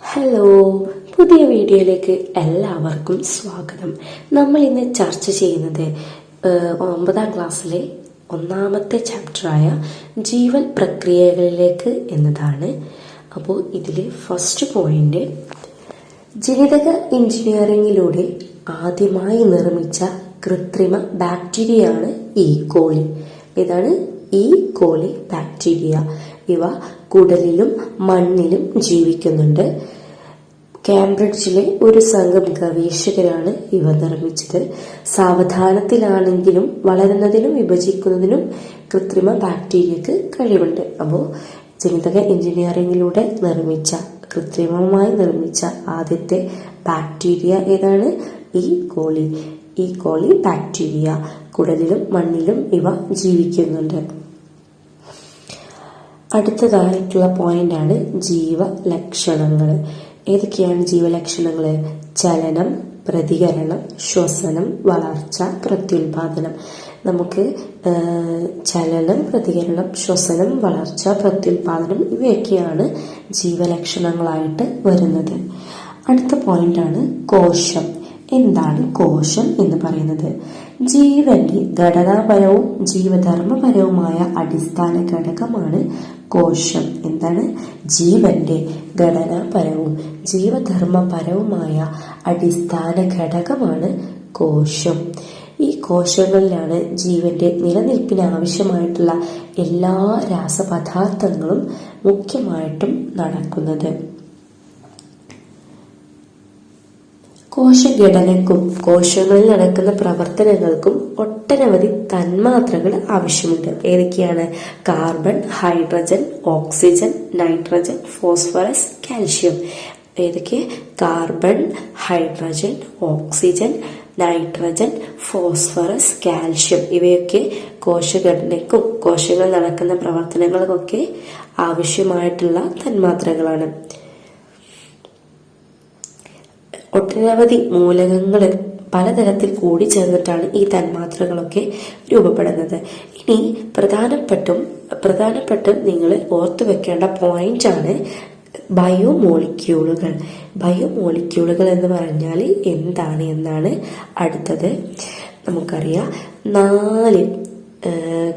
Hello പുതിയ വീഡിയോയിലേക്ക് എല്ലാവർക്കും സ്വാഗതം. നമ്മൾ ഇന്ന് ചർച്ച ചെയ്യുന്നത് ഒമ്പതാം ക്ലാസ്സിലെ ഒന്നാമത്തെ ചാപ്റ്ററായ ജീവൻ പ്രക്രിയകളിലേക്ക് എന്നതാണ്. അപ്പോൾ ഇതിലെ ഫസ്റ്റ് പോയിന്റ് ജനിതക എഞ്ചിനീയറിംഗിലൂടെ ആദ്യമായി നിർമ്മിച്ച കൃത്രിമ ബാക്ടീരിയയാണ് ഈ കോളി ഇതാണ് ഈ കോളി ബാക്ടീരിയ ഇവ കുടലിലും മണ്ണിലും ജീവിക്കുന്നുണ്ട്. കാംബ്രിഡ്ജിലെ ഒരു സംഘം ഗവേഷകരാണ് ഇവ നിർമ്മിച്ചത്. സാവധാനത്തിലാണെങ്കിലും വളരുന്നതിനും വിഭജിക്കുന്നതിനും കൃത്രിമ ബാക്ടീരിയക്ക് കഴിവുണ്ട്. അപ്പോൾ ജനിതക എഞ്ചിനീയറിംഗിലൂടെ നിർമ്മിച്ച കൃത്രിമമായി നിർമ്മിച്ച ആദ്യത്തെ ബാക്ടീരിയ ഏതാണ്? ഈ കോളി. ഈ കോളി ബാക്ടീരിയ. കുടലിലും മണ്ണിലും ഇവ ജീവിക്കുന്നുണ്ട്. അടുത്തതായിട്ടുള്ള പോയിന്റാണ് ജീവലക്ഷണങ്ങൾ. ഏതൊക്കെയാണ് ജീവലക്ഷണങ്ങൾ? ചലനം പ്രതികരണം ശ്വസനം വളർച്ച പ്രത്യുൽപാദനം. നമുക്ക് ചലനം പ്രതികരണം ശ്വസനം വളർച്ച പ്രത്യുൽപാദനം ഇവയൊക്കെയാണ് ജീവലക്ഷണങ്ങളായിട്ട് വരുന്നത്. അടുത്ത പോയിന്റാണ് കോശം. എന്താണ് കോശം എന്ന് പറയുന്നത്? ജീവന്റെ ഘടനാപരവും ജീവധർമ്മപരവുമായ അടിസ്ഥാന ഘടകമാണ് കോശം. എന്താണ്? ജീവന്റെ ഘടനാപരവും ജീവധർമ്മപരവുമായ അടിസ്ഥാന ഘടകമാണ് കോശം. ഈ കോശങ്ങളിലാണ് ജീവന്റെ നിലനിൽപ്പിന് ആവശ്യമായിട്ടുള്ള എല്ലാ രാസപദാർത്ഥങ്ങളും മുഖ്യമായിട്ടും നടക്കുന്നത്. കോശഘടനയ്ക്കും കോശങ്ങളിൽ നടക്കുന്ന പ്രവർത്തനങ്ങൾക്കും ഒട്ടനവധി തന്മാത്രകൾ ആവശ്യമുണ്ട്. ഏതൊക്കെയാണ്? Carbon hydrogen oxygen nitrogen phosphorus calcium. ഏതൊക്കെ? Carbon hydrogen oxygen nitrogen phosphorus calcium. ഇവയൊക്കെ കോശഘടനയ്ക്കും കോശങ്ങൾ നടക്കുന്ന പ്രവർത്തനങ്ങൾക്കൊക്കെ ആവശ്യമായിട്ടുള്ള തന്മാത്രകളാണ്. ഒട്ടനവധി മൂലകങ്ങൾ പലതരത്തിൽ കൂടി ചേർന്നിട്ടാണ് ഈ തന്മാത്രകളൊക്കെ രൂപപ്പെടുന്നത്. ഇനി പ്രധാനപ്പെട്ടും പ്രധാനപ്പെട്ടും നിങ്ങൾ ഓർത്തു വെക്കേണ്ട പോയിന്റ് ആണ് ബയോമോളിക്യൂളുകൾ ബയോമോളിക്യൂളുകൾ എന്ന് പറഞ്ഞാൽ എന്താണ് എന്നാണ് അടുത്തത്. നമുക്കറിയാം. നാല്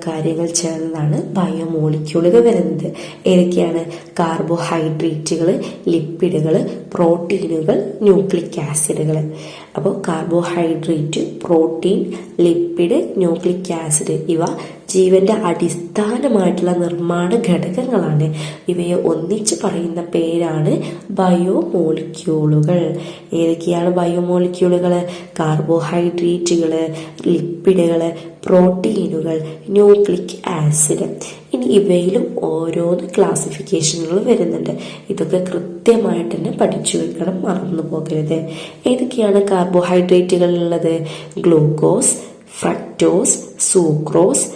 കാര്യങ്ങൾ ചേർന്നതാണ് ബയോമോളിക്യൂളുകൾ വരുന്നത്. ഏതൊക്കെയാണ്? കാർബോഹൈഡ്രേറ്റുകൾ ലിപ്പിഡുകൾ പ്രോട്ടീനുകൾ ന്യൂക്ലിക് ആസിഡുകൾ. അപ്പോൾ carbohydrate protein lipid nucleic acid ഇവ ജീവന്റെ അടിസ്ഥാനമായിട്ടുള്ള നിർമ്മാണ ഘടകങ്ങളാണ്. ഇവയെ ഒന്നിച്ച് പറയുന്ന പേരാണ് ബയോമോളിക്യൂളുകൾ ഏതൊക്കെയാണ് ബയോമോളിക്യൂളുകൾ കാർബോഹൈഡ്രേറ്റുകൾ ലിപ്പിഡുകൾ പ്രോട്ടീനുകൾ ന്യൂക്ലിക് ആസിഡ് ഇനി ഇവയിലും ഓരോന്ന് ക്ലാസിഫിക്കേഷനുകൾ വരുന്നുണ്ട്. ഇതൊക്കെ കൃത്യമായിട്ട് തന്നെ പഠിച്ചു വെക്കണം മറന്നു പോകരുത്. ഏതൊക്കെയാണ് കാർബോഹൈഡ്രേറ്റുകൾ ഉള്ളത് glucose fructose sucrose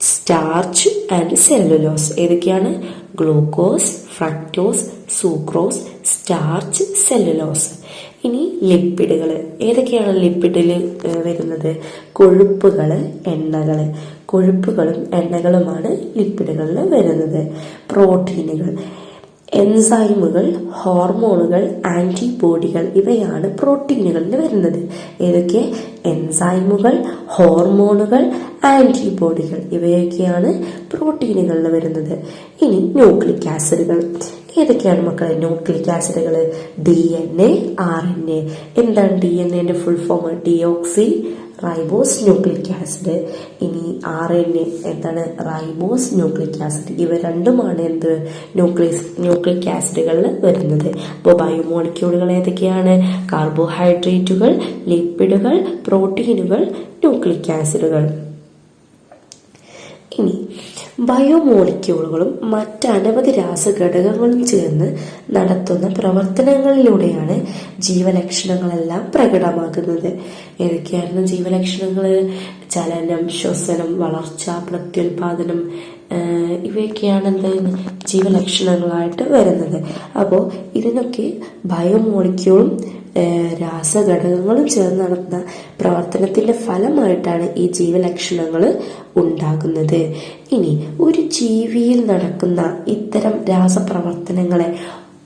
starch and cellulose. ഏതൊക്കെയാണ്? Glucose fructose sucrose starch cellulose. ഇനി ലിപ്പിഡുകൾ ഏതൊക്കെയാണ് ലിപ്പിഡിൽ വരുന്നത്? കൊഴുപ്പുകൾ എണ്ണകൾ കൊഴുപ്പുകളും എണ്ണകളുമാണ് ലിപ്പിഡുകളിൽ വരുന്നത്. പ്രോട്ടീനുകൾ. എൻസൈമുകൾ ഹോർമോണുകൾ ആന്റിബോഡികൾ ഇവയാണ് പ്രോട്ടീനുകളിൽ വരുന്നത്. ഏതൊക്കെ? എൻസൈമുകൾ ഹോർമോണുകൾ ആന്റിബോഡികൾ ഇവയൊക്കെയാണ് പ്രോട്ടീനുകളിൽ വരുന്നത്. ഇനി ന്യൂക്ലിക് ആസിഡുകൾ. ഏതൊക്കെയാണ് മക്കളെ ന്യൂക്ലിക് ആസിഡുകൾ? D N A R N A എന്താണ് ഡി എൻ എന്റെ full form deoxy ribose nucleic acid ഇനി ആർ എൻ എ എന്താണ്? റൈബോസ് ന്യൂക്ലിക് ആസിഡ് ഇവ രണ്ടുമാണ് എന്ത്? ന്യൂക്ലിയസ് ന്യൂക്ലിക് ആസിഡുകളിൽ വരുന്നത്. അപ്പോൾ ബയോമോളിക്യൂളുകൾ ഏതൊക്കെയാണ്? കാർബോഹൈഡ്രേറ്റുകൾ ലിപ്പിഡുകൾ പ്രോട്ടീനുകൾ ന്യൂക്ലിക് ആസിഡുകൾ ഇനി ബയോമോളിക്യൂളുകളും മറ്റനവധി രാസഘടകങ്ങളും ചേർന്ന് നടത്തുന്ന പ്രവർത്തനങ്ങളിലൂടെയാണ് ജീവലക്ഷണങ്ങളെല്ലാം പ്രകടമാകുന്നത്. ഏതൊക്കെയായിരുന്നു ജീവലക്ഷണങ്ങൾ ചലനം ശ്വസനം വളർച്ച പ്രത്യുൽപാദനം ഇവയൊക്കെയാണ് എന്ത് ജീവലക്ഷണങ്ങളായിട്ട് വരുന്നത്. അപ്പോൾ ഇതിനൊക്കെ ബയോമോളിക്യൂളും രാസഘടകങ്ങളും ചേർന്ന് നടത്തുന്ന പ്രവർത്തനത്തിന്റെ ഫലമായിട്ടാണ് ഈ ജീവലക്ഷണങ്ങൾ ഉണ്ടാകുന്നത്. ഇനി ഒരു ജീവിയിൽ നടക്കുന്ന ഇത്തരം രാസപ്രവർത്തനങ്ങളെ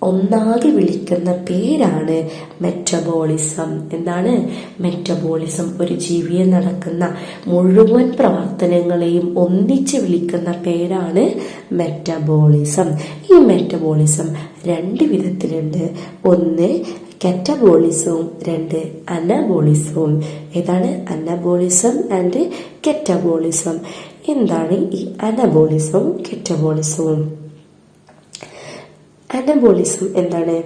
ഒന്നാകെ വിളിക്കുന്ന പേരാണ് മെറ്റബോളിസം എന്താണ് മെറ്റബോളിസം. ഒരു ജീവിയെ നടക്കുന്ന മുഴുവൻ പ്രവർത്തനങ്ങളെയും ഒന്നിച്ച് വിളിക്കുന്ന പേരാണ് മെറ്റബോളിസം. ഈ മെറ്റബോളിസം രണ്ട് വിധത്തിലുണ്ട്. ഒന്ന് കെറ്റബോളിസവും രണ്ട് അനബോളിസവും. ഏതാണ്? Anabolism and catabolism. എന്താണ് ഈ അനബോളിസവും കെറ്റബോളിസവും? അനബോളിസം എന്താണ്?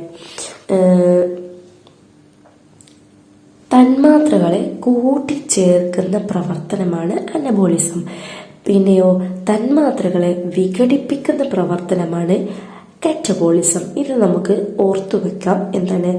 തന്മാത്രകളെ കൂട്ടിച്ചേർക്കുന്ന പ്രവർത്തനമാണ് അനബോളിസം. പിന്നെയോ തന്മാത്രകളെ വിഘടിപ്പിക്കുന്ന പ്രവർത്തനമാണ് കാറ്റബോളിസം. ഇത് നമുക്ക് ഓർത്തു വെക്കാം. എന്താണ്?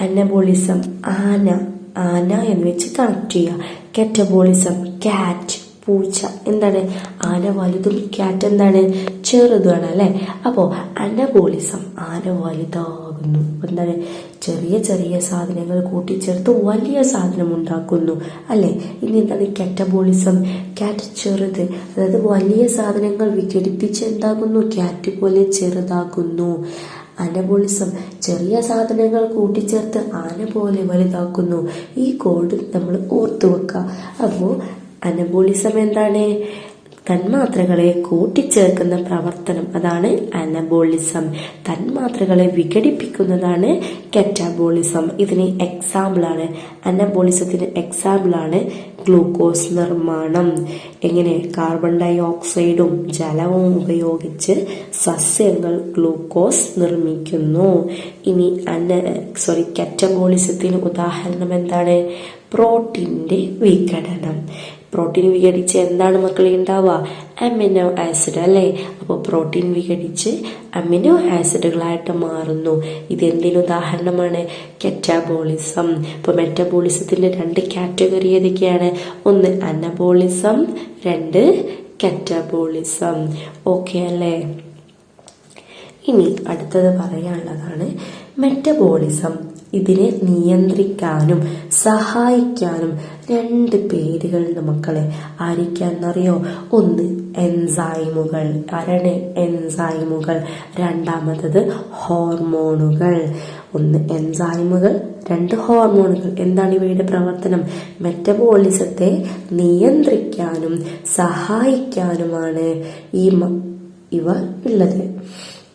അനബോളിസം ആന ആന എന്ന് വെച്ച് കണക്ട് ചെയ്യുക കാറ്റബോളിസം കാറ്റ് പൂച്ച എന്താണ്? ആന വലുതും കാറ്റ് എന്താണ്? ചെറുതുമാണ് അല്ലെ അപ്പോൾ അനബോളിസം ആന വലുതാകുന്നു. എന്താണ്? ചെറിയ ചെറിയ സാധനങ്ങൾ കൂട്ടിച്ചേർത്ത് വലിയ സാധനം ഉണ്ടാക്കുന്നു അല്ലേ? ഇനി എന്താണ്? കാറ്റബോളിസം കാറ്റ് ചെറുത് അതായത് വലിയ സാധനങ്ങൾ വിഘടിപ്പിച്ച് എന്താകുന്നു? കാറ്റ് പോലെ ചെറുതാകുന്നു. അനബോളിസം ചെറിയ സാധനങ്ങൾ കൂട്ടിച്ചേർത്ത് ആന പോലെ വലുതാക്കുന്നു. ഈ കോഡ് നമ്മൾ ഓർത്തു വെക്കുക അപ്പോൾ അനബോളിസം എന്താണ്? തന്മാത്രകളെ കൂട്ടിച്ചേർക്കുന്ന പ്രവർത്തനം അതാണ് അനബോളിസം. തന്മാത്രകളെ വിഘടിപ്പിക്കുന്നതാണ് കെറ്റാബോളിസം. ഇതിന് എക്സാമ്പിളാണ് അനബോളിസത്തിന് എക്സാമ്പിളാണ് ഗ്ലൂക്കോസ് നിർമ്മാണം. എങ്ങനെ? കാർബൺ ഡൈ ഓക്സൈഡും ജലവും ഉപയോഗിച്ച് സസ്യങ്ങൾ ഗ്ലൂക്കോസ് നിർമ്മിക്കുന്നു. ഇനി അന സോറി കെറ്റബോളിസത്തിന് ഉദാഹരണം എന്താണ്? പ്രോട്ടീന്റെ വിഘടനം. പ്രോട്ടീൻ വിഘടിച്ച് എന്താണ് മക്കളെ ഉണ്ടാവുക? അമിനോ ആസിഡ് അല്ലേ? അപ്പോൾ പ്രോട്ടീൻ വിഘടിച്ച് അമിനോ ആസിഡുകളായിട്ട് മാറുന്നു. ഇത് എന്തിനു ഉദാഹരണമാണ്? കെറ്റാബോളിസം. ഇപ്പോൾ മെറ്റബോളിസത്തിന്റെ രണ്ട് കാറ്റഗറി ഏതൊക്കെയാണ്? ഒന്ന് അനബോളിസം രണ്ട് കെറ്റബോളിസം. ഓക്കെ അല്ലേ? ഇനി അടുത്തത് പറയാനുള്ളതാണ് മെറ്റബോളിസം. ഇതിനെ നിയന്ത്രിക്കാനും സഹായിക്കാനും രണ്ട് പേരുകളുണ്ട് മക്കളെ? ആയിരിക്കാന്നറിയോ ഒന്ന് എൻസൈമുകൾ. അരണ എൻസൈമുകൾ? രണ്ടാമത്തത് ഹോർമോണുകൾ. ഒന്ന് എൻസൈമുകൾ രണ്ട് ഹോർമോണുകൾ. എന്താണ് ഇവയുടെ പ്രവർത്തനം? മെറ്റബോളിസത്തെ നിയന്ത്രിക്കാനും സഹായിക്കാനുമാണ് ഈ ഇവ ഉള്ളത്.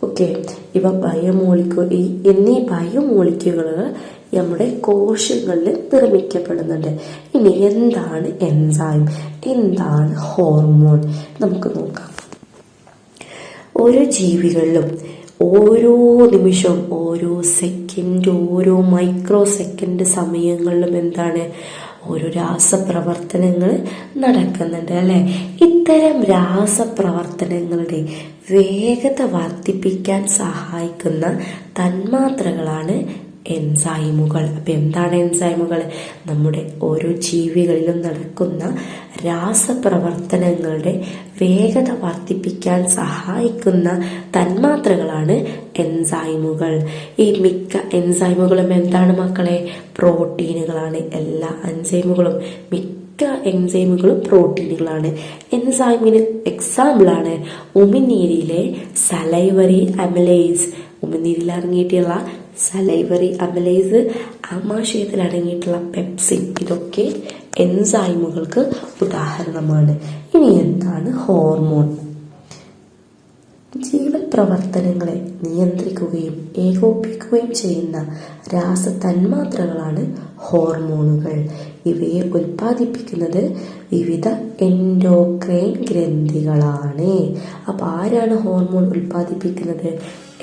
ഓക്കെ ഇവ ബയോമോളിക്കു എന്നീ ബയോമോളിക്യൂളുകൾ നമ്മുടെ കോശങ്ങളിൽ നിർമ്മിക്കപ്പെടുന്നുണ്ട്. ഇനി എന്താണ് എൻസൈം? എന്താണ് ഹോർമോൺ? നമുക്ക് നോക്കാം. ഓരോ ജീവികളിലും ഓരോ നിമിഷവും ഓരോ സെക്കൻഡ് ഓരോ മൈക്രോ സെക്കൻഡ് സമയങ്ങളിലും എന്താണ് ഓരോ രാസപ്രവർത്തനങ്ങൾ നടക്കുന്നുണ്ട് അല്ലെ? ഇത്തരം രാസപ്രവർത്തനങ്ങളുടെ വേഗത വർദ്ധിപ്പിക്കാൻ സഹായിക്കുന്ന തന്മാത്രകളാണ് എൻസൈമുകൾ അപ്പം എന്താണ് എൻസൈമുകൾ നമ്മുടെ ഓരോ ജീവികളിലും നടക്കുന്ന രാസപ്രവർത്തനങ്ങളുടെ വേഗത വർദ്ധിപ്പിക്കാൻ സഹായിക്കുന്ന തന്മാത്രകളാണ് എൻസൈമുകൾ ഈ മിക്ക എൻസൈമുകളും എന്താണ് മക്കളെ? പ്രോട്ടീനുകളാണ്. എല്ലാ എൻസൈമുകളും മിക്ക എൻസൈമുകളും പ്രോട്ടീനുകളാണ്. എൻസൈമിന് എക്സാമ്പിളാണ് ഉമിനീരിലെ സലൈവറി അമലേസ് ഉമിനീരിൽ അടങ്ങിയിട്ടുള്ള സലൈവറി അമലൈസ് ആമാശയത്തിൽ അടങ്ങിയിട്ടുള്ള പെപ്സിൻ ഇതൊക്കെ എൻസൈമുകൾക്ക് ഉദാഹരണമാണ്. ഇനി എന്താണ് ഹോർമോൺ ജീവൽ പ്രവർത്തനങ്ങളെ നിയന്ത്രിക്കുകയും ഏകോപിക്കുകയും ചെയ്യുന്ന രാസതന്മാത്രകളാണ് ഹോർമോണുകൾ ഇവയെ ഉൽപ്പാദിപ്പിക്കുന്നത് വിവിധ എൻഡോക്രൈൻ ഗ്രന്ഥികളാണ്. അപ്പോൾ ആരാണ് ഹോർമോൺ ഉൽപ്പാദിപ്പിക്കുന്നത്?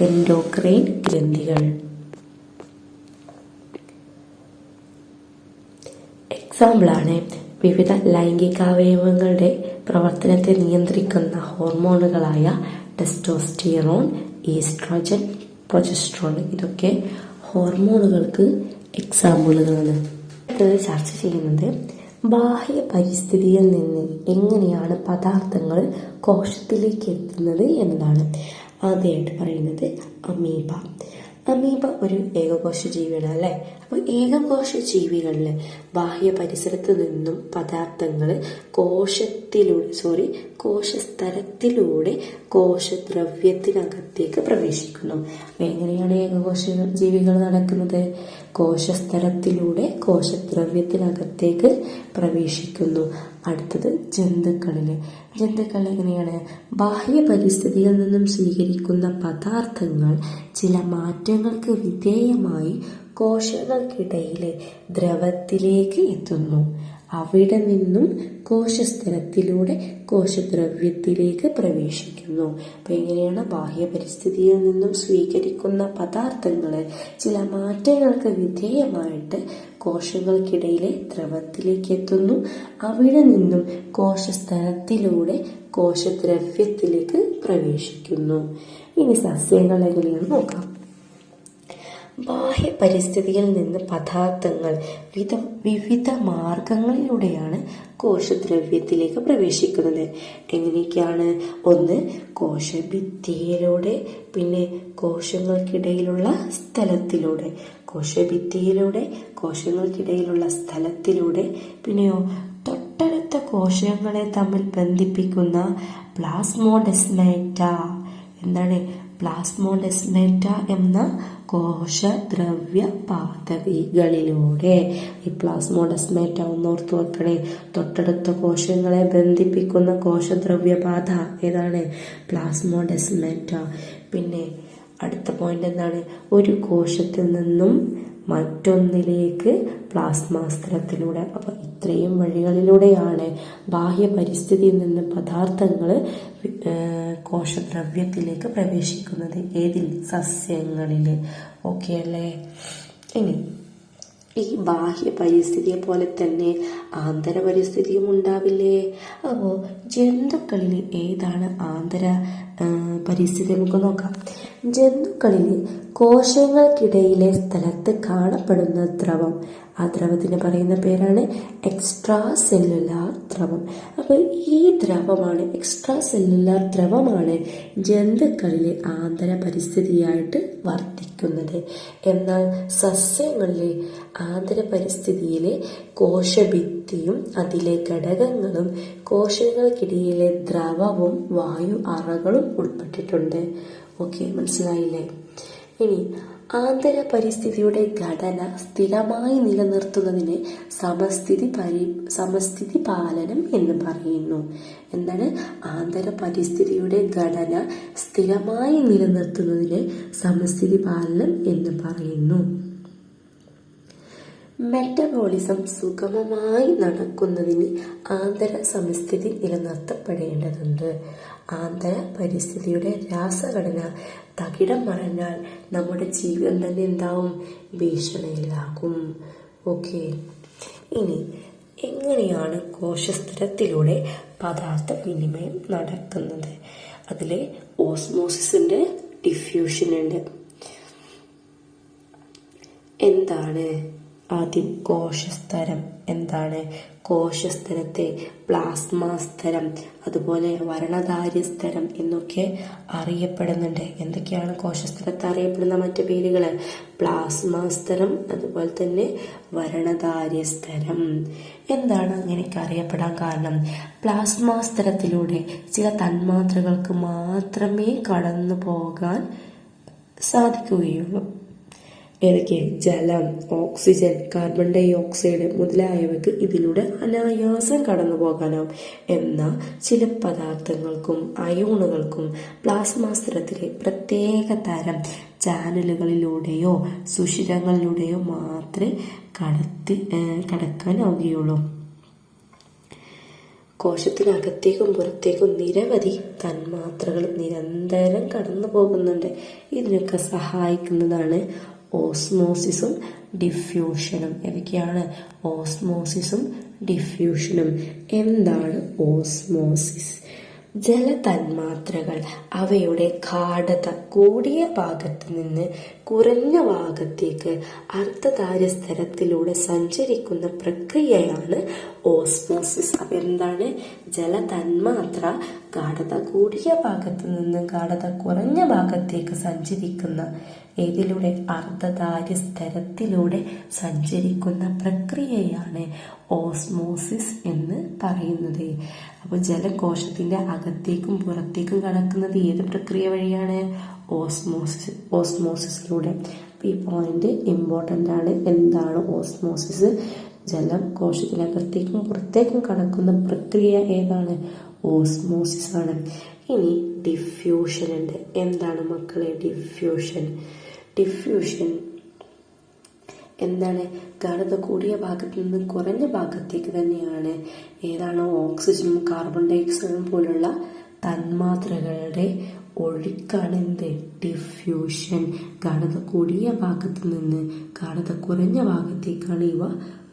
എൻഡോക്രൈൻ ഗ്രന്ഥികൾ. എക്സാമ്പിളാണ് വിവിധ ലൈംഗികാവയവങ്ങളുടെ പ്രവർത്തനത്തെ നിയന്ത്രിക്കുന്ന ഹോർമോണുകളായ ടെസ്റ്റോസ്റ്റിയറോൺ ഈസ്ട്രോജൻ പ്രൊജസ്ട്രോൺ ഇതൊക്കെ ഹോർമോണുകൾക്ക് എക്സാമ്പിളുകളാണ്. ചർച്ച ചെയ്യുന്നത് ബാഹ്യ പരിസ്ഥിതിയിൽ നിന്ന് എങ്ങനെയാണ് പദാർത്ഥങ്ങൾ കോശത്തിലേക്ക് എത്തുന്നത് എന്നതാണ്. ആദ്യമായിട്ട് പറയുന്നത് അമീബ. അമീബ ഒരു ഏകകോശ ജീവിയാണ് അല്ലേ? അപ്പോൾ ഏകകോശ ജീവികളിൽ ബാഹ്യ പരിസരത്ത് നിന്നും പദാർത്ഥങ്ങൾ കോശത്തിലൂടെ സോറി കോശസ്ഥലത്തിലൂടെ കോശദ്രവ്യത്തിനകത്തേക്ക് പ്രവേശിക്കുന്നു. എങ്ങനെയാണ് ഏകകോശ ജീവികൾ നടക്കുന്നത്? കോശസ്ഥലത്തിലൂടെ കോശദ്രവ്യത്തിനകത്തേക്ക് പ്രവേശിക്കുന്നു. അടുത്തത് ജന്തുക്കളിൽ. ജന്തുക്കൾ എങ്ങനെയാണ് ബാഹ്യ പരിസ്ഥിതിയിൽ നിന്നും സ്വീകരിക്കുന്ന പദാർത്ഥങ്ങൾ ചില മാറ്റങ്ങൾക്ക് വിധേയമായി കോശങ്ങൾക്കിടയിലെ ദ്രവത്തിലേക്ക് എത്തുന്നു. അവിടെ നിന്നും കോശസ്ഥലത്തിലൂടെ കോശദ്രവ്യത്തിലേക്ക് പ്രവേശിക്കുന്നു. അപ്പം എങ്ങനെയാണ് ബാഹ്യ പരിസ്ഥിതിയിൽ നിന്നും സ്വീകരിക്കുന്ന പദാർത്ഥങ്ങൾ ചില മാറ്റങ്ങൾക്ക് വിധേയമായിട്ട് കോശങ്ങൾക്കിടയിലെ ദ്രവത്തിലേക്ക് എത്തുന്നു അവിടെ നിന്നും കോശസ്തരത്തിലൂടെ കോശദ്രവ്യത്തിലേക്ക് പ്രവേശിക്കുന്നു. ഇനി സസ്യങ്ങൾ എങ്ങനെയാണ് നോക്കാം. ബാഹ്യ പരിസ്ഥിതിയിൽ നിന്ന് പദാർത്ഥങ്ങൾ വിധ വിവിധ മാർഗങ്ങളിലൂടെയാണ് കോശദ്രവ്യത്തിലേക്ക് പ്രവേശിക്കുന്നത്. എങ്ങനെയൊക്കെയാണ്? ഒന്ന് കോശഭിത്തിയിലൂടെ പിന്നെ കോശങ്ങൾക്കിടയിലുള്ള സ്ഥലത്തിലൂടെ. കോശഭിത്തിയിലൂടെ കോശങ്ങൾക്കിടയിലുള്ള സ്ഥലത്തിലൂടെ പിന്നെയോ തൊട്ടടുത്ത കോശങ്ങളെ തമ്മിൽ ബന്ധിപ്പിക്കുന്ന പ്ലാസ്മോഡെസ്മേറ്റ. എന്താണ് പ്ലാസ്മോഡെസ്മേറ്റ എന്ന കോശദ്രവ്യ പാതകളിലൂടെ ഈ പ്ലാസ്മോഡെസ്മേറ്റ ഒന്നോർത്ത് നോക്കണേ. തൊട്ടടുത്ത കോശങ്ങളെ ബന്ധിപ്പിക്കുന്ന കോശദ്രവ്യപാത ഏതാണ്? പ്ലാസ്മോഡെസ്മേറ്റ. പിന്നെ അടുത്ത പോയിന്റ് എന്താണ്? ഒരു കോശത്തിൽ നിന്നും മറ്റൊന്നിലേക്ക് പ്ലാസ്മാസ്ത്രത്തിലൂടെ അപ്പൊ ഇത്രയും വഴികളിലൂടെയാണ് ബാഹ്യ പരിസ്ഥിതിയിൽ നിന്ന് പദാർത്ഥങ്ങൾ കോശദ്രവ്യത്തിലേക്ക് പ്രവേശിക്കുന്നത്. ഏതിൽ? സസ്യങ്ങളിൽ ഓക്കെ അല്ലേ? ഇനി ഈ ബാഹ്യ പരിസ്ഥിതിയെ പോലെ തന്നെ ആന്തര പരിസ്ഥിതിയും ഉണ്ടാവില്ലേ? അപ്പോൾ ജന്തുക്കളിൽ ഏതാണ് ആന്തര പരിസ്ഥിതി? നമുക്ക് നോക്കാം. ജന്തുക്കളിൽ കോശങ്ങൾക്കിടയിലെ സ്ഥലത്ത് കാണപ്പെടുന്ന ദ്രവം. ആ ദ്രവത്തിന് പറയുന്ന പേരാണ് എക്സ്ട്രാ സെല്ലുലാർ ദ്രവം. അപ്പോൾ ഈ ദ്രവമാണ് എക്സ്ട്രാ സെല്ലുലാർ ദ്രവമാണ് ജന്തുക്കളിലെ ആന്തര പരിസ്ഥിതിയായിട്ട് വർദ്ധിക്കുന്നത് എന്നാൽ സസ്യങ്ങളിലെ ആന്തര പരിസ്ഥിതിയിലെ കോശഭിത്തിയും അതിലെ ഘടകങ്ങളും കോശങ്ങൾക്കിടയിലെ ദ്രവവും വായു അറകളും ഉൾപ്പെട്ടിട്ടുണ്ട്. ഓക്കെ മനസ്സിലായില്ലേ? ഇനി ആന്തര പരിസ്ഥിതിയുടെ ഘടന സ്ഥിരമായി നിലനിർത്തുന്നതിന് സമസ്ഥിതി പരി സമസ്ഥിതി പാലനം എന്ന് പറയുന്നു. എന്താണ്? ആന്തര പരിസ്ഥിതിയുടെ ഘടന സ്ഥിരമായി നിലനിർത്തുന്നതിന് സമസ്ഥിതി പാലനം എന്ന് പറയുന്നു. മെറ്റബോളിസം സുഗമമായി നടക്കുന്നതിന് ആന്തര സമസ്ഥിതി നിലനിർത്തപ്പെടേണ്ടതുണ്ട്. ആന്തര പരിസ്ഥിതിയുടെ രാസഘടന തകിടം മറഞ്ഞാൽ നമ്മുടെ ജീവിതം തന്നെ എന്താവും? ഭീഷണിയിലാകും. ഓക്കെ. ഇനി എങ്ങനെയാണ് കോശസ്ഥലത്തിലൂടെ പദാർത്ഥ വിനിമയം നടക്കുന്നത്? അതിൽ ഓസ്മോസിസിന്റെ ഡിഫ്യൂഷൻ ഉണ്ട് എന്താണ്? ആദ്യം കോശസ്തരം എന്താണ്? കോശസ്തരത്തെ പ്ലാസ്മ സ്തരം അതുപോലെ വർണധാര്യസ്തരം എന്നൊക്കെ അറിയപ്പെടുന്നുണ്ട്. എന്തൊക്കെയാണ് കോശസ്തരത്തെ അറിയപ്പെടുന്ന മറ്റു പേരുകൾ പ്ലാസ്മ സ്തരം അതുപോലെ തന്നെ വർണധാര്യസ്തരം എന്താണ് അങ്ങനെയൊക്കെ അറിയപ്പെടാൻ കാരണം? പ്ലാസ്മ സ്തരത്തിലൂടെ ചില തന്മാത്രകൾക്ക് മാത്രമേ കടന്നു പോകാൻ സാധിക്കുകയുള്ളൂ. ഏതൊക്കെ ജലം ഓക്സിജൻ കാർബൺ ഡൈ ഓക്സൈഡ് മുതലായവയ്ക്ക് ഇതിലൂടെ അനായാസം കടന്നു പോകാനാവും എന്നാൽ ചില പദാർത്ഥങ്ങൾക്കും അയോണുകൾക്കും പ്ലാസ്മാസ്ത്രത്തിലെ പ്രത്യേക തരം ചാനലുകളിലൂടെയോ സുഷിരങ്ങളിലൂടെയോ മാത്രമേ കടത്തി കടക്കാനാവുകയുള്ളൂ. കോശത്തിനകത്തേക്കും പുറത്തേക്കും നിരവധി തന്മാത്രകൾ നിരന്തരം കടന്നു പോകുന്നുണ്ട് ഇതിനൊക്കെ സഹായിക്കുന്നതാണ് ഓസ്മോസിസും ഡിഫ്യൂഷനും. ഏതൊക്കെയാണ് ഓസ്മോസിസും ഡിഫ്യൂഷനും? എന്താണ് ഓസ്മോസിസ്? ജലതന്മാത്രകൾ. അവയുടെ ഗാഠത കൂടിയ ഭാഗത്ത് നിന്ന് കുറഞ്ഞ ഭാഗത്തേക്ക് അർദ്ധധാര്യസ്തരത്തിലൂടെ സഞ്ചരിക്കുന്ന പ്രക്രിയയാണ് ഓസ്മോസിസ് അപ്പം എന്താണ് ജല തന്മാത്ര ഗാഠത കൂടിയ ഭാഗത്ത് നിന്ന് ഗാഠത കുറഞ്ഞ ഭാഗത്തേക്ക് സഞ്ചരിക്കുന്ന ഏതിലൂടെ? അർദ്ധധാര്യ സ്ഥലത്തിലൂടെ സഞ്ചരിക്കുന്ന പ്രക്രിയയാണ് ഓസ്മോസിസ് എന്ന് പറയുന്നത്. അപ്പോൾ ജലം കോശത്തിന്റെ അകത്തേക്കും പുറത്തേക്കും കടക്കുന്നത് ഏത് പ്രക്രിയ വഴിയാണ്? ഓസ്മോസിസ് ഓസ്മോസിസിലൂടെ. ഈ പോയിന്റ് ഇമ്പോർട്ടന്റ് ആണ്. എന്താണ് ഓസ്മോസിസ്? ജലം കോശത്തിനകത്തേക്കും പുറത്തേക്കും കടക്കുന്ന പ്രക്രിയ ഏതാണ്? ഓസ്മോസിസ് ആണ്. ഇനി ഡിഫ്യൂഷൻ ഉണ്ട്. എന്താണ് മക്കളെ ഡിഫ്യൂഷൻ ഡിഫ്യൂഷൻ എന്താണ്? ഗാഢത കൂടിയ ഭാഗത്ത് നിന്ന് കുറഞ്ഞ ഭാഗത്തേക്ക് തന്നെയാണ്. ഏതാണ്? ഓക്സിജനും കാർബൺ ഡൈഓക്സൈഡും പോലുള്ള തന്മാത്രകളുടെ ഒഴുക്കാണ് എന്ത്? ഡിഫ്യൂഷൻ ഗാഢത കൂടിയ ഭാഗത്ത് നിന്ന് ഗാഢത കുറഞ്ഞ ഭാഗത്തേക്കാണ് ഇവ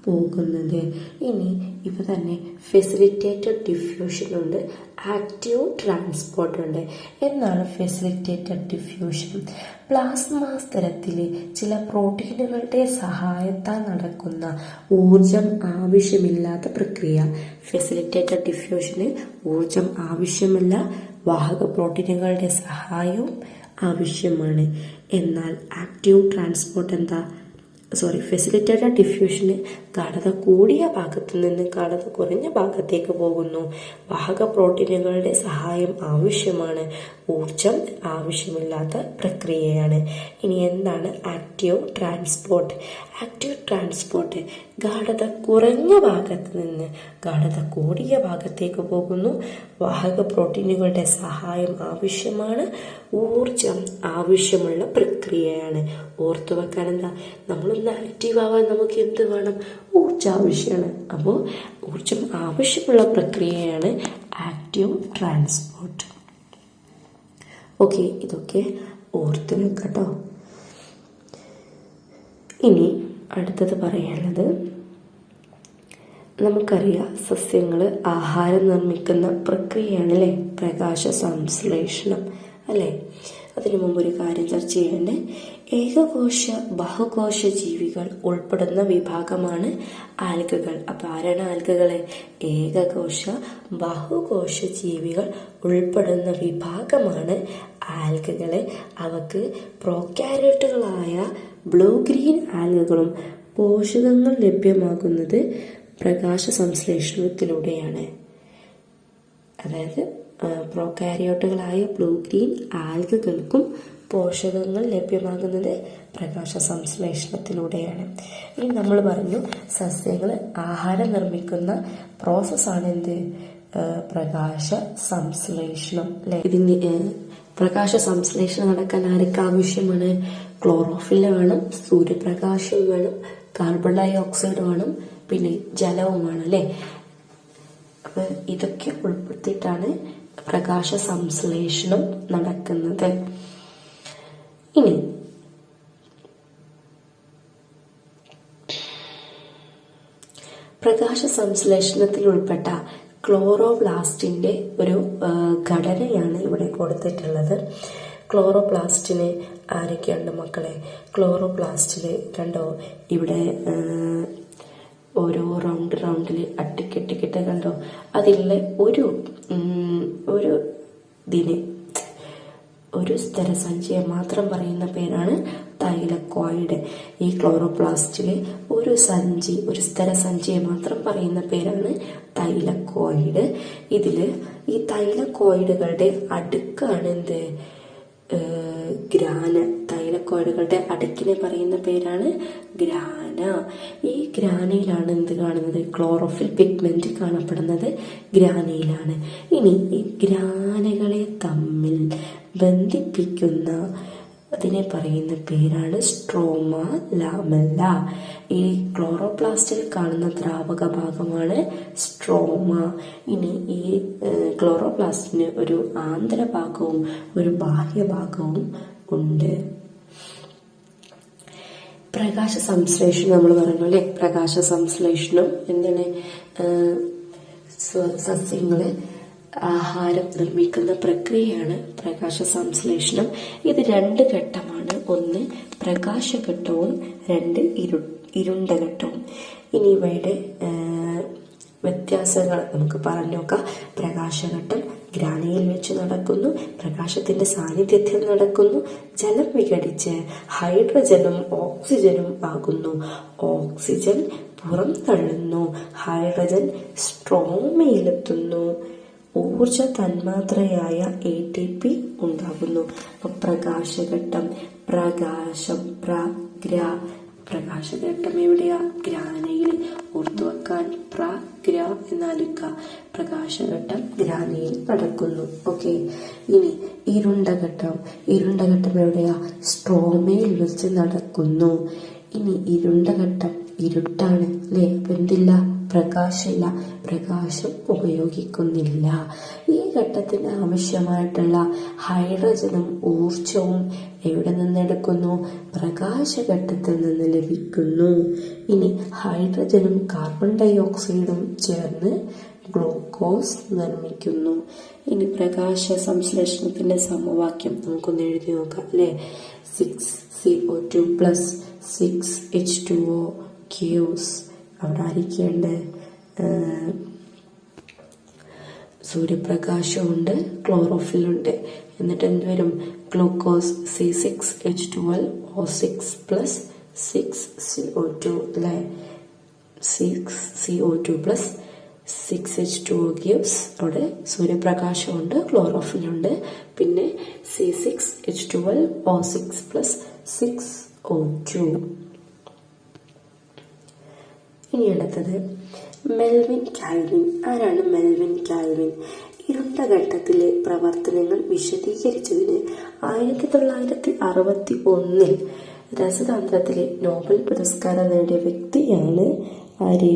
പോകുന്നത്. ഇനി ഇപ്പം തന്നെ ഫെസിലിറ്റേറ്റഡ് ഡിഫ്യൂഷൻ ഉണ്ട്. ആക്റ്റീവ് ട്രാൻസ്പോർട്ട് ഉണ്ട്. എന്നാണ് ഫെസിലിറ്റേറ്റഡ് ഡിഫ്യൂഷൻ പ്ലാസ്മ സ്ഥലത്തിലെ ചില പ്രോട്ടീനുകളുടെ സഹായത്താൽ നടക്കുന്ന ഊർജം ആവശ്യമില്ലാത്ത പ്രക്രിയ. ഫെസിലിറ്റേറ്റഡ് ഡിഫ്യൂഷന് ഊർജം ആവശ്യമല്ല. വാഹക പ്രോട്ടീനുകളുടെ സഹായവും ആവശ്യമാണ്. എന്നാൽ ആക്റ്റീവ് ട്രാൻസ്പോർട്ട് എന്താ? സോറി ഫെസിലിറ്റേറ്റഡ് ഡിഫ്യൂഷന് ഗാഠത കൂടിയ ഭാഗത്തു നിന്ന് ഗാഠത കുറഞ്ഞ ഭാഗത്തേക്ക് പോകുന്നു. വാഹക പ്രോട്ടീനുകളുടെ സഹായം ആവശ്യമാണ്. ഊർജം ആവശ്യമില്ലാത്ത പ്രക്രിയയാണ്. ഇനി എന്താണ് ആക്റ്റീവ് ട്രാൻസ്പോർട്ട് ആക്റ്റീവ് ട്രാൻസ്പോർട്ട് ഗാഠത കുറഞ്ഞ ഭാഗത്ത് നിന്ന് ഗാഠത കൂടിയ ഭാഗത്തേക്ക് പോകുന്നു. വാഹക പ്രോട്ടീനുകളുടെ സഹായം ആവശ്യമാണ്. ഊർജം ആവശ്യമുള്ള പ്രക്രിയയാണ്. ഓർത്തു വെക്കാൻ എന്താ? നമ്മളൊന്ന് ആക്റ്റീവ് ആവാൻ നമുക്ക് എന്ത് വേണം? ഊർജം ആവശ്യമാണ്. അപ്പോൾ ഊർജം ആവശ്യമുള്ള പ്രക്രിയയാണ് ആക്റ്റീവ് ട്രാൻസ്പോർട്ട് ഓക്കെ ഇതൊക്കെ ഓർത്ത് വെക്കട്ടോ. ഇനി അടുത്തത് പറയാനുള്ളത് നമുക്കറിയാം സസ്യങ്ങൾ ആഹാരം നിർമ്മിക്കുന്ന പ്രക്രിയയാണ് അല്ലേ പ്രകാശ സംശ്ലേഷണം അല്ലേ? അതിനു മുമ്പ് ഒരു കാര്യം ചർച്ച ചെയ്യണ്ടേ? ഏകകോശ ബഹുകോശ ജീവികൾ ഉൾപ്പെടുന്ന വിഭാഗമാണ് ആൽഗകൾ. അപ്പോൾ ആരാണ് ആൽഗകളെ? ഏകകോശ ബഹുകോശ ജീവികൾ ഉൾപ്പെടുന്ന വിഭാഗമാണ് ആൽഗകളെ. അവക്ക് പ്രോക്യാരിയോട്ടുകളായ ബ്ലൂ ഗ്രീൻ ആൽഗകളും പോഷകങ്ങൾ ലഭ്യമാകുന്നത് പ്രകാശ സംശ്ലേഷണത്തിലൂടെയാണ്. അതായത് പ്രോകാരിയോട്ടുകളായ ബ്ലൂ ഗ്രീൻ ആൽഗകൾക്കും പോഷകങ്ങൾ ലഭ്യമാകുന്നത് പ്രകാശ സംശ്ലേഷണത്തിലൂടെയാണ്. ഇനി നമ്മൾ പറഞ്ഞു സസ്യങ്ങൾ ആഹാരം നിർമ്മിക്കുന്ന പ്രോസസ്സാണ് എന്ത് പ്രകാശ സംശ്ലേഷണം അല്ലെ ഇതിന് പ്രകാശ സംശ്ലേഷണം നടക്കാൻ ആരൊക്കെ ആവശ്യമാണ്? ക്ലോറോഫിൽ വേണം സൂര്യപ്രകാശം വേണം കാർബൺ ഡൈ ഓക്സൈഡ് വേണം പിന്നെ ജലവും അല്ലേ അപ്പൊ ഇതൊക്കെ ഉൾപ്പെടുത്തിയിട്ടാണ് പ്രകാശ സംശ്ലേഷണം നടക്കുന്നത്. ഇനി പ്രകാശ സംശ്ലേഷണത്തിൽ ഉൾപ്പെട്ട ക്ലോറോപ്ലാസ്റ്റിന്റെ ഒരു ഘടനയാണ് ഇവിടെ കൊടുത്തിട്ടുള്ളത്. ക്ലോറോപ്ലാസ്റ്റിന് ആരൊക്കെയുണ്ട് മക്കളെ? ക്ലോറോപ്ലാസ്റ്റിൽ കണ്ടോ? ഇവിടെ ഓരോ റൗണ്ട് റൗണ്ടിൽ അട്ടിക്കെട്ടിക്കിട്ട് കണ്ടോ? അതിലെ ഒരു ഒരു ഇതിന് ഒരു സ്ഥലസഞ്ചയം മാത്രം പറയുന്ന പേരാണ് തൈലക്കോയിഡ് ഈ ക്ലോറോപ്ലാസ്റ്റിലെ ഒരു സഞ്ചി ഒരു സ്ഥലസഞ്ചയം മാത്രം പറയുന്ന പേരാണ് തൈലക്കോയിഡ്. ഇതിൽ ഈ തൈലക്കോയിഡുകളുടെ അടുക്കാണ് എന്ത്? ഗ്രാന തൈലക്കോഴകളുടെ അടുക്കിനെ പറയുന്ന പേരാണ് ഗ്രാന. ഈ ഗ്രാനയിലാണ് എന്ത് കാണുന്നത്? ക്ലോറോഫിൽ പിഗ്മെന്റ് കാണപ്പെടുന്നത് ഗ്രാനയിലാണ്. ഇനി ഈ ഗ്രാനകളെ തമ്മിൽ ബന്ധിപ്പിക്കുന്ന അതിനെ പറയുന്ന പേരാണ് സ്ട്രോമ ലാമല്ല. ഈ ക്ലോറോപ്ലാസ്റ്റിൽ കാണുന്ന ദ്രാവക ഭാഗമാണ് സ്ട്രോമ. ഇനി ഈ ക്ലോറോപ്ലാസ്റ്റിന് ഒരു ആന്തരഭാഗവും ഒരു ബാഹ്യഭാഗവും ഉണ്ട്. പ്രകാശ സംശ്ലേഷണം നമ്മൾ പറഞ്ഞു അല്ലെ? പ്രകാശ സംശ്ലേഷണം എന്താണ്? സസ്യങ്ങൾ ആഹാരം നിർമ്മിക്കുന്ന പ്രക്രിയയാണ് പ്രകാശ സംശ്ലേഷണം. ഇത് രണ്ട് ഘട്ടമാണ്. ഒന്ന് പ്രകാശഘട്ടവും രണ്ട് ഇരു ഇരുണ്ട ഘട്ടവും. ഇനി ഇവയുടെ വ്യത്യാസങ്ങൾ നമുക്ക് പറഞ്ഞു നോക്കാം. പ്രകാശഘട്ടം ഗ്രാനയിൽ വെച്ച് നടക്കുന്നു. പ്രകാശത്തിന്റെ സാന്നിധ്യത്തിൽ നടക്കുന്നു. ജലം വിഘടിച്ച് ഹൈഡ്രജനും ഓക്സിജനും ആകുന്നു. ഓക്സിജൻ പുറം തള്ളുന്നു. ഹൈഡ്രജൻ സ്ട്രോമയിലെത്തുന്നു ഊർജ തന്മാത്രയായ എ ടി പി ഉണ്ടാകുന്നു പ്രകാശഘട്ടം പ്രകാശം പ്രഗ്ര പ്രകാശഘട്ടം എവിടെയാ? ഗ്രാനയിൽ ഓർത്തു വെക്കാൻ പ്രഗ്ര എന്നാലിക്ക പ്രകാശഘട്ടം ഗ്രാനയിൽ നടക്കുന്നു. ഓക്കെ. ഇനി ഇരുണ്ടഘട്ടം. ഇരുണ്ടഘട്ടം എവിടെയാ? സ്ട്രോമയിൽ വെച്ച് നടക്കുന്നു. ഇനി ഇരുണ്ടഘട്ടം ഇരുട്ടാണ്. അല്ലേ എന്തില്ല? പ്രകാശമില്ല. പ്രകാശം ഉപയോഗിക്കുന്നില്ല. ഈ ഘട്ടത്തിന് ആവശ്യമായിട്ടുള്ള ഹൈഡ്രജനും ഊർജവും എവിടെ നിന്നെടുക്കുന്നു? പ്രകാശഘട്ടത്തിൽ നിന്ന് ലഭിക്കുന്നു. ഇനി ഹൈഡ്രജനും കാർബൺ ഡൈ ഓക്സൈഡും ചേർന്ന് ഗ്ലൂക്കോസ് നിർമ്മിക്കുന്നു. ഇനി പ്രകാശ സംശ്ലേഷണത്തിന്റെ സമവാക്യം നമുക്കൊന്ന് എഴുതി നോക്കാം. അല്ലേ six C O two plus six H two O quiz അവിടെ ആയിരിക്കേണ്ട സൂര്യപ്രകാശമുണ്ട് ക്ലോറോഫിലുണ്ട് എന്നിട്ട് എന്ത് വരും? Glucose C six H twelve O six plus six C O two അല്ലേ six C O two plus six H two O gives അവിടെ സൂര്യപ്രകാശമുണ്ട് ക്ലോറോഫിലുണ്ട് പിന്നെ C six H twelve O six plus six O two. ഇനി അടുത്തത് Melvin Calvin. ആരാണ് Melvin Calvin? ഇരുണ്ട ഘട്ടത്തിലെ പ്രവർത്തനങ്ങൾ വിശദീകരിച്ചതിന് ആയിരത്തി തൊള്ളായിരത്തി അറുപത്തി ഒന്നിൽ രസതന്ത്രത്തിലെ നോബൽ പുരസ്കാരം നേടിയ വ്യക്തിയാണ് ആര്?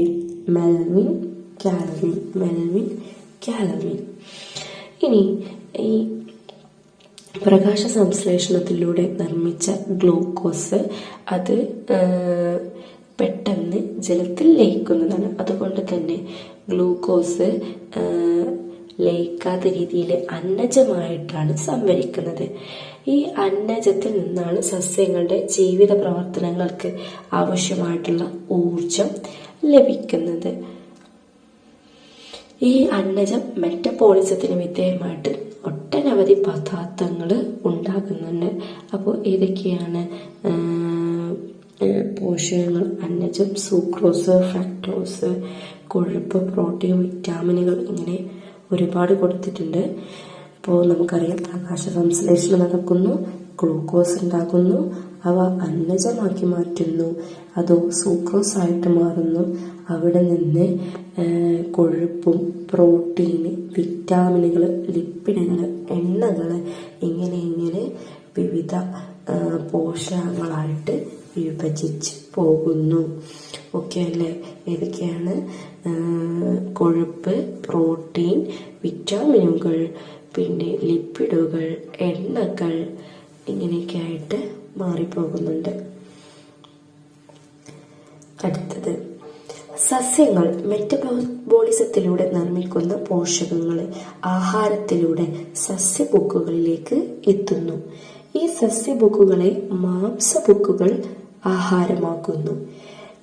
Melvin Calvin. Melvin Calvin. ഇനി ഈ പ്രകാശ സംശ്ലേഷണത്തിലൂടെ നിർമ്മിച്ച ഗ്ലൂക്കോസ് അത് പെട്ടെന്ന് ജലത്തിൽ ലയിക്കുന്നതാണ്. അതുകൊണ്ട് തന്നെ ഗ്ലൂക്കോസ് ലയിക്കാത്ത രീതിയിൽ അന്നജമായിട്ടാണ് സംഭരിക്കുന്നത്. ഈ അന്നജത്തിൽ നിന്നാണ് സസ്യങ്ങളുടെ ജീവിത പ്രവർത്തനങ്ങൾക്ക് ആവശ്യമായിട്ടുള്ള ഊർജം ലഭിക്കുന്നത്. ഈ അന്നജം മെറ്റബോളിസത്തിന് വിധേയമായിട്ട് ഒട്ടനവധി പദാർത്ഥങ്ങൾ ഉണ്ടാകുന്നുണ്ട്. അപ്പോൾ ഏതൊക്കെയാണ് പോഷകങ്ങൾ അന്നജം സൂക്രോസ് ഫ്രക്ടോസ് കൊഴുപ്പ് പ്രോട്ടീൻ വിറ്റാമിനുകൾ ഇങ്ങനെ ഒരുപാട് കൊടുത്തിട്ടുണ്ട്. അപ്പോൾ നമുക്കറിയാം പ്രകാശ സംശ്ലേഷണം നടക്കുന്നു ഗ്ലൂക്കോസ് ഉണ്ടാകുന്നു അവ അന്നജമാക്കി മാറ്റുന്നു അതോ സൂക്രോസ് ആയിട്ട് മാറുന്നു. അവിടെ നിന്ന് കൊഴുപ്പും പ്രോട്ടീന് വിറ്റാമിനുകൾ ലിപ്പിഡുകൾ എണ്ണകൾ ഇങ്ങനെ ഇങ്ങനെ വിവിധ പോഷകങ്ങളായിട്ട് വിഭജിച്ച് പോകുന്നു. ഓക്കെ അല്ലേ? ഏതൊക്കെയാണ്? കൊഴുപ്പ് പ്രോട്ടീൻ വിറ്റാമിനുകൾ പിന്നെ ലിപ്പിഡുകൾ എണ്ണകൾ ഇങ്ങനെയൊക്കെ ആയിട്ട് മാറിപ്പോകുന്നുണ്ട്. അടുത്തത്. സസ്യങ്ങൾ മെറ്റബോളിസത്തിലൂടെ നിർമ്മിക്കുന്ന പോഷകങ്ങൾ ആഹാരത്തിലൂടെ സസ്യബുക്കുകളിലേക്ക് എത്തുന്നു. ഈ സസ്യബുക്കുകളെ മാംസബുക്കുകൾ ആഹാരമാക്കുന്നു.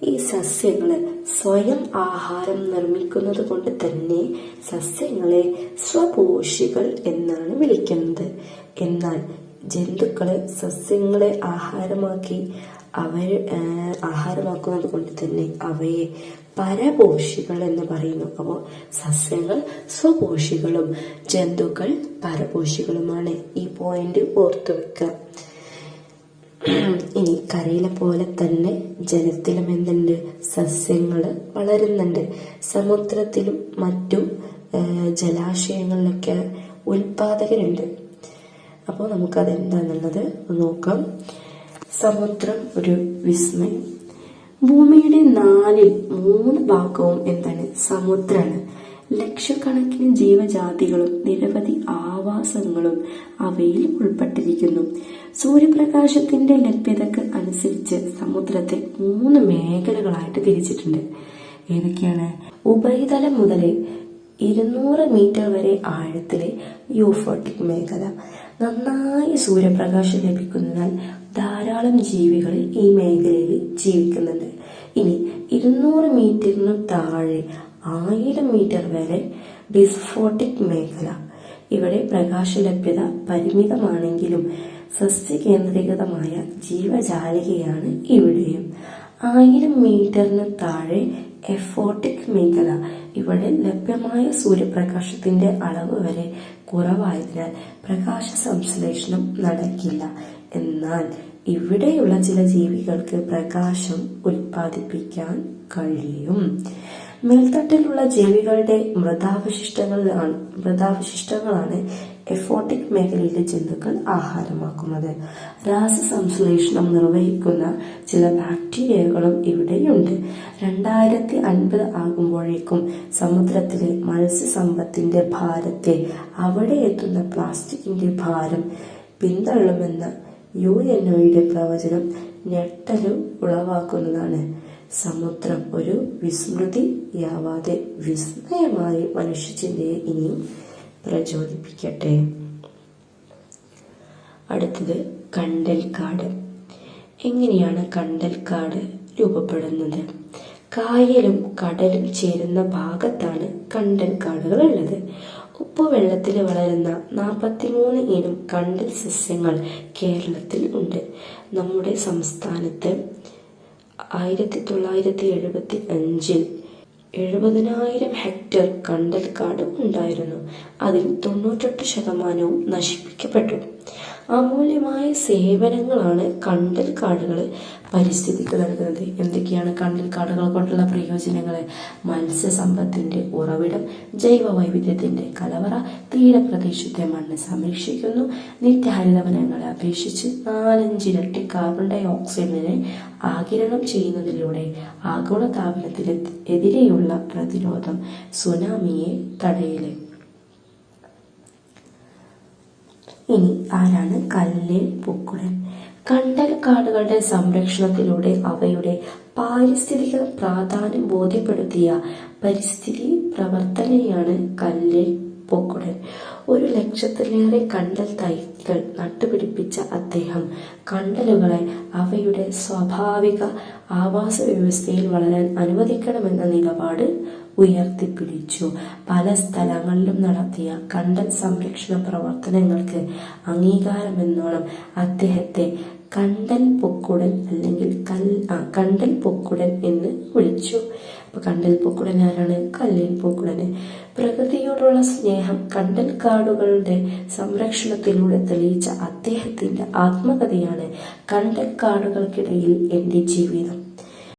ഈ സസ്യങ്ങൾ സ്വയം ആഹാരം നിർമ്മിക്കുന്നത് കൊണ്ട് തന്നെ സസ്യങ്ങളെ സ്വപോഷികൾ എന്നാണ് വിളിക്കുന്നത്. എന്നാൽ ജന്തുക്കളെ സസ്യങ്ങളെ ആഹാരമാക്കി അവർ ആഹാരമാക്കുന്നത് കൊണ്ട് തന്നെ അവയെ പരപോഷികൾ എന്ന് പറയുന്നു. അപ്പോൾ സസ്യങ്ങൾ സ്വപോഷികളും ജന്തുക്കൾ പരപോഷികളുമാണ്. ഈ പോയിന്റ് ഓർത്തു വെക്കുക ഇനി കരയിലെ പോലെ തന്നെ ജലത്തിലും എന്തുണ്ട്? സസ്യങ്ങൾ വളരുന്നുണ്ട്. സമുദ്രത്തിലും മറ്റും ജലാശയങ്ങളിലൊക്കെ ഉൽപാദകരുണ്ട് അപ്പോൾ നമുക്കത് നോക്കാം. സമുദ്രം ഒരു വിസ്മയം ഭൂമിയുടെ നാലിൽ മൂന്ന് ഭാഗവും എന്താണ്? സമുദ്രമാണ്. ലക്ഷക്കണക്കിന് ജീവജാതികളും നിരവധി ആവാസങ്ങളും അവയിൽ ഉൾപ്പെട്ടിരിക്കുന്നു. സൂര്യപ്രകാശത്തിന്റെ ലഭ്യതക്ക് അനുസരിച്ച് സമുദ്രത്തെ മൂന്ന് മേഖലകളായിട്ട് തിരിച്ചിട്ടുണ്ട്. ഏതൊക്കെയാണ്? ഉപരിതലം മുതൽ ഇരുന്നൂറ് മീറ്റർ വരെ ആഴത്തിലെ യൂഫോട്ടിക് മേഖല. നന്നായി സൂര്യപ്രകാശം ലഭിക്കുന്നതിനാൽ ധാരാളം ജീവികൾ ഈ മേഖലയിൽ ജീവിക്കുന്നുണ്ട്. ഇനി ഇരുന്നൂറ് മീറ്ററിന് താഴെ ആയിരം മീറ്റർ വരെ ഡിസ്ഫോട്ടിക് മേഖല. ഇവിടെ പ്രകാശലഭ്യത പരിമിതമാണെങ്കിലും സസ്യകേന്ദ്രീകൃതമായ ജീവജാലികയാണ് ഇവിടെയും. ആയിരം മീറ്ററിന് താഴെ എഫോട്ടിക് മേഖല. ഇവിടെ ലഭ്യമായ സൂര്യപ്രകാശത്തിന്റെ അളവ് വരെ കുറവായതിനാൽ പ്രകാശ സംശ്ലേഷണം നടക്കില്ല. എന്നാൽ ഇവിടെയുള്ള ചില ജീവികൾക്ക് പ്രകാശം ഉൽപ്പാദിപ്പിക്കാൻ കഴിയും. മേൽത്തട്ടിലുള്ള ജീവികളുടെ മൃതാവശിഷ്ടങ്ങളാണ് മൃതാവശിഷ്ടങ്ങളാണ് എഫോട്ടിക് മേഖലയിലെ ജന്തുക്കൾ ആഹാരമാക്കുന്നത്. രാസസംശ്ലേഷണം നിർവഹിക്കുന്ന ചില ബാക്ടീരിയകളും ഇവിടെയുണ്ട്. രണ്ടായിരത്തി അൻപത് ആകുമ്പോഴേക്കും സമുദ്രത്തിലെ മത്സ്യസമ്പത്തിന്റെ ഭാരത്തെ അവിടെ എത്തുന്ന പ്ലാസ്റ്റിക്കിന്റെ ഭാരം പിന്തള്ളുമെന്ന യു എൻ ഒയുടെ പ്രവചനം ഞെട്ടൽ ഉളവാക്കുന്നതാണ്. സമുദ്രം ഒരു വിസ്മൃതിയാവാതെ വിസ്മയമായി മനുഷ്യചിന്തയെ ഇനിയും പ്രചോദിപ്പിക്കട്ടെ അടുത്തത് കണ്ടൽക്കാട്. എങ്ങനെയാണ് കണ്ടൽക്കാട് രൂപപ്പെടുന്നത്? കായലും കടലും ചേരുന്ന ഭാഗത്താണ് കണ്ടൽക്കാടുകൾ ഉള്ളത് ഉപ്പുവെള്ളത്തിൽ വളരുന്ന നാൽപ്പത്തിമൂന്ന് ഇനം കണ്ടൽ സസ്യങ്ങൾ കേരളത്തിൽ ഉണ്ട്. നമ്മുടെ സംസ്ഥാനത്ത് ആയിരത്തി തൊള്ളായിരത്തി എഴുപത്തി അഞ്ചിൽ എഴുപതിനായിരം ഹെക്ടർ കണ്ടൽക്കാട് ഉണ്ടായിരുന്നു. അതിൽ തൊണ്ണൂറ്റെട്ട് ശതമാനവും നശിപ്പിക്കപ്പെട്ടു. അമൂല്യമായ സേവനങ്ങളാണ് കണ്ടൽ കാടുകൾ പരിസ്ഥിതിക്ക് നൽകുന്നത്. എന്തൊക്കെയാണ് കണ്ടൽ കാടുകൾ കൊണ്ടുള്ള പ്രയോജനങ്ങൾ മത്സ്യസമ്പത്തിന്റെ ഉറവിടം ജൈവ വൈവിധ്യത്തിന്റെ കലവറ തീരപ്രദേശത്തെ മണ്ണ് സംരക്ഷിക്കുന്നു. നിത്യഹരിത വനങ്ങളെ അപേക്ഷിച്ച് നാലഞ്ചിരട്ടി കാർബൺ ഡൈ ഓക്സൈഡിനെ ആകിരണം ചെയ്യുന്നതിലൂടെ ആഗോളതാപനത്തിന് എതിരെയുള്ള പ്രതിരോധം സുനാമിയെ തടയൽ. ഇനി ആരാണ് കല്ല് പൂക്കുടൻ കണ്ടൽ കാടുകളുടെ സംരക്ഷണത്തിലൂടെ അവയുടെ പാരിസ്ഥിതിക പ്രാധാന്യം ബോധ്യപ്പെടുത്തിയ പരിസ്ഥിതി പ്രവർത്തനയാണ് കല്ല് പൊക്കുടൻ ഒരു ലക്ഷത്തിലേറെ കണ്ടൽ തൈകൾ നട്ടുപിടിപ്പിച്ച അദ്ദേഹം കണ്ടലുകളെ അവയുടെ സ്വാഭാവിക ആവാസ വ്യവസ്ഥയിൽ വളരാൻ അനുവദിക്കണമെന്ന നിലപാട് ഉയർത്തിപ്പിടിച്ചു. പല സ്ഥലങ്ങളിലും നടത്തിയ കണ്ടൽ സംരക്ഷണ പ്രവർത്തനങ്ങൾക്ക് അംഗീകാരമെന്നോണം അദ്ദേഹത്തെ കണ്ടൽ പൊക്കുടൻ അല്ലെങ്കിൽ കൽ കണ്ടൽ പൊക്കുടൻ എന്ന് വിളിച്ചു. അപ്പൊ കണ്ടൽ പൊക്കുടൻ ആരാണ്? കല്ലിൽ പൊക്കുടന്. പ്രകൃതിയോടുള്ള സ്നേഹം കണ്ടൽ കാടുകളുടെ സംരക്ഷണത്തിലൂടെ തെളിയിച്ച അദ്ദേഹത്തിന്റെ ആത്മകഥയാണ് കണ്ടൽ കാടുകൾക്കിടയിൽ എന്റെ ജീവിതം.